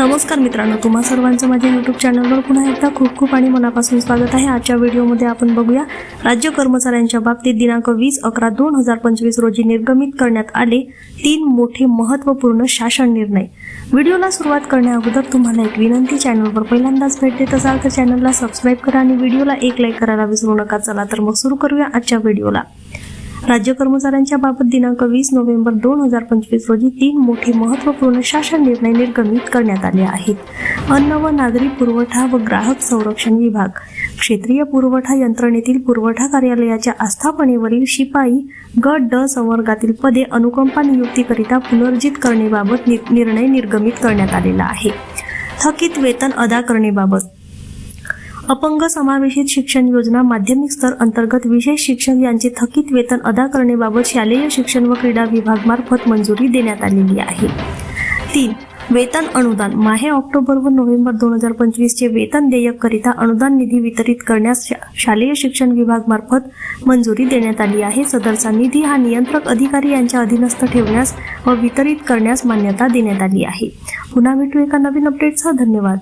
नमस्कार मित्रांनो तुम्हा सर्वांचं माझ्या यूट्यूब चॅनलवर पुन्हा एकदा खूप खूप आणि मनापासून स्वागत आहे. आजच्या व्हिडिओमध्ये आपण बघूया राज्य कर्मचाऱ्यांच्या बाबतीत दिनांक वीस अकरा दोन हजार पंचवीस रोजी निर्गमित करण्यात आले तीन मोठे महत्त्वपूर्ण शासन निर्णय. व्हिडिओला सुरुवात करण्याअगोदर तुम्हाला एक विनंती चॅनलवर पहिल्यांदाच भेट देत असाल तर चॅनलला सबस्क्राईब करा आणि व्हिडिओला एक लाईक करायला विसरू नका. चला तर मग सुरू करूया आजच्या व्हिडिओला राज्य कर्मचाऱ्यांच्या बाबत दिनांक वीस नोव्हेंबर दोन हजार पंचवीस रोजी तीन मोठे महत्त्वपूर्ण शासन निर्णय निर्गमित करण्यात आले आहेत. अन्न व नागरी पुरवठा व ग्राहक संरक्षण विभाग. क्षेत्रीय पुरवठा यंत्रणेतील पुरवठा कार्यालयाच्या आस्थापनेवरील शिपाई गट ड संवर्गातील पदे अनुकंपा नियुक्तीकरिता पुनर्जित करण्याबाबत नि- निर्णय निर्गमित करण्यात आलेला आहे. थकीत वेतन अदा करण्याबाबत अपंग समावेशित शिक्षण योजना माध्यमिक स्तर अंतर्गत विशेष शिक्षक यांचे थकीत वेतन अदा करण्याबाबत शालेय शिक्षण व क्रीडा विभाग मार्फत मंजुरी देण्यात आलेली आहे. तीन वेतन अनुदान. माहे ऑक्टोबर व नोव्हेंबर दोन हजार पंचवीसचे वेतन देयक करिता अनुदान निधी वितरित करण्यास शा- शालेय शिक्षण विभाग मार्फत मंजुरी देण्यात आली आहे. सदरचा निधी हा नियंत्रक अधिकारी यांच्या अधीनस्थ ठेवण्यास व वितरित करण्यास मान्यता देण्यात आली आहे. पुन्हा भेटू एका नवीन अपडेटसह धन्यवाद.